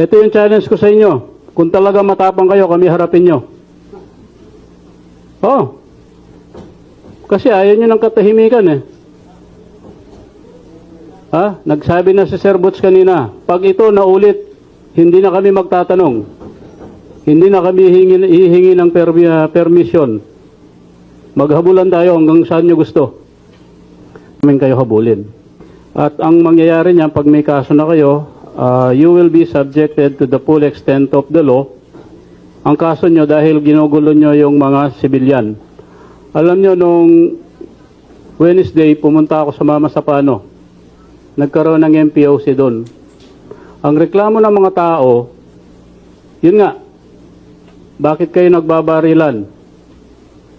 Ito yung challenge ko sa inyo. Kung talaga matapang kayo, kami harapin nyo. Oh. Kasi ayaw nyo ng katahimikan eh. Ha? Nagsabi na si Sir Butch kanina, pag ito naulit, hindi na kami magtatanong. Hindi na kami hihingi, hihingi ng permi, ah, permission. Maghabulan tayo hanggang saan nyo gusto. Kaming kayo habulin. At ang mangyayari niyan, pag may kaso na kayo, ah, you will be subjected to the full extent of the law. Ang kaso nyo dahil ginugulo nyo yung mga sibilyan. Alam nyo, nung Wednesday, pumunta ako sa Mama Sapano. Nagkaroon ng MPOC doon. Ang reklamo ng mga tao, yun nga, bakit kayo nagbabarilan?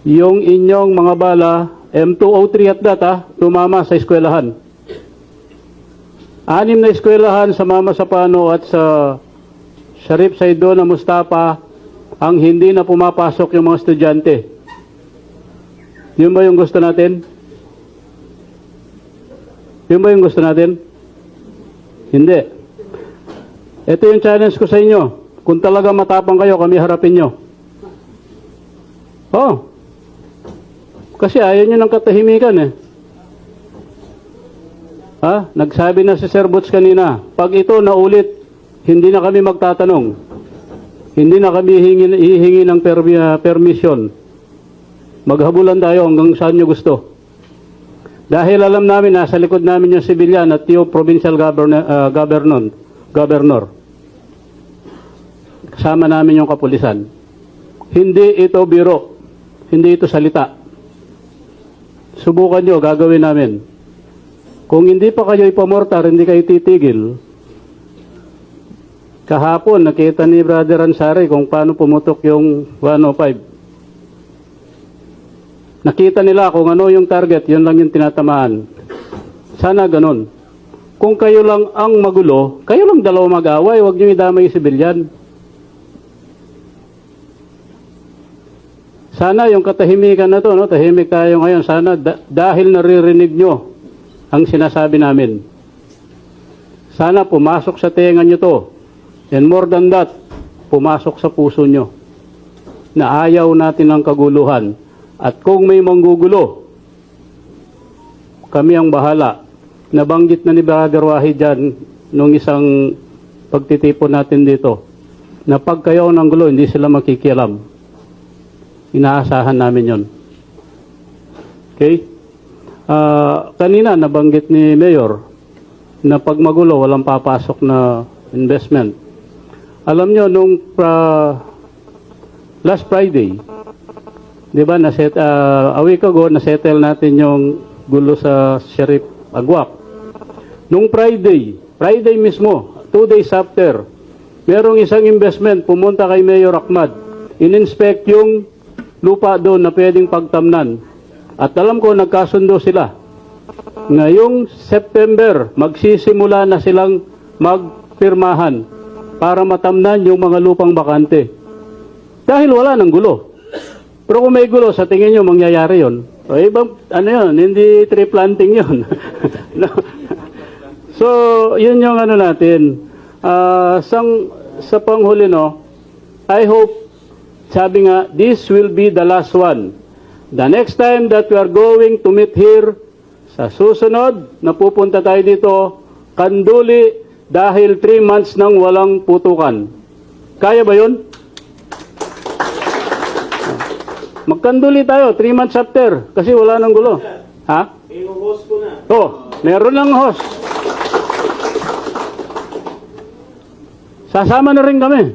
Yung inyong mga bala, M203 at data, tumama sa eskwelahan. Anim na eskwelahan sa Mama Sapano at sa Sharif Saido na Mustafa ang hindi na pumapasok yung mga estudyante. Yun ba yung gusto natin? Yun ba yung gusto natin? Hindi. Ito yung challenge ko sa inyo. Kung talaga matapang kayo, kami harapin nyo. Oh. Kasi ayaw nyo ng katahimikan eh. Ha? Nagsabi na si Sir Butch kanina, pag ito naulit, hindi na kami magtatanong. Hindi na kami hihingi, ng permi, permission. Maghabulan tayo hanggang saan nyo gusto. Dahil alam namin, nasa likod namin yung civilian at yung provincial governor, ah, governor, governor. Kasama namin yung kapulisan. Hindi ito biro. Hindi ito salita. Subukan nyo, gagawin namin. Kung hindi pa kayo ipamortar, hindi kayo titigil. Kahapon, nakita ni Brother Ansari kung paano pumutok yung 105. Nakita nila kung ano yung target, yun lang yung tinatamaan. Sana ganun. Kung kayo lang ang magulo, kayo lang dalawa mag-away, huwag nyo idamay yung sibilyan. Sana yung katahimikan na to, no, tahimik tayo ngayon, sana da- dahil naririnig nyo ang sinasabi namin. Sana pumasok sa tenga nyo to. And more than that, pumasok sa puso nyo na ayaw natin ng kaguluhan. At kung may manggugulo, kami ang bahala. Nabanggit na ni Brother Wahid dyan nung isang pagtitipon natin dito na pag kayo ng gulo, hindi sila makikialam. Inaasahan namin yon. Okay? Ah, kanina nabanggit ni Mayor na pag magulo, walang papasok na investment. Alam nyo, nung ah, last Friday, di ba, naset, ah, a week ago, nasettle natin yung gulo sa Sheriff Agwak. Nung Friday, Friday mismo, two days after, merong isang investment, pumunta kay Mayor Ahmad, in-inspect yung lupa doon na pwedeng pagtamnan. At alam ko, nagkasundo sila. Ngayong September, magsisimula na silang magpirmahan para matamnan yung mga lupang bakante. Dahil wala ng gulo. Pero kung may gulo, sa tingin nyo, mangyayari yon. O ibang, ano yun, hindi tree planting yun. No? so, yun yung ano natin. Ah, sang, sa panghuli, no, I hope, sabi nga, this will be the last one. The next time that we are going to meet here, sa susunod, na pupunta tayo dito, kanduli dahil 3 months nang walang putukan. Kaya ba yun? Magkanduli tayo, 3 months after, kasi wala nang gulo. Ha? I-host ko na. Oh, meron lang host. Sasama na rin kami.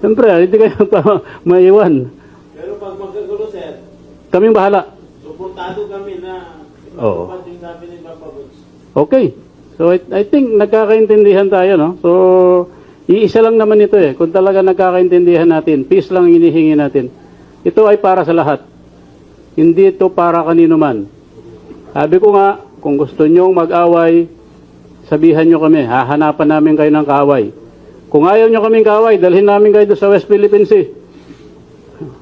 Siyempre, hindi kayo pa maiwan. Pero pag magkagulo, sir, Kaming bahala. suportado kami na Oo. ipatupad yung sabi ni Papa Butch. Okay. So, I, I think nagkakaintindihan tayo, no? So, iisa lang naman ito eh. Kung talaga nagkakaintindihan natin, peace lang ang hinihingi natin. Ito ay para sa lahat. Hindi ito para kanino man. Sabi ko nga, kung gusto nyong mag-away, sabihan nyo kami, hahanapan namin kayo ng kaaway. Kung ayaw nyo kaming kaaway, dalhin namin kayo sa West Philippine Sea.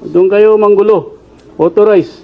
Doon kayo manggulo. Authorize.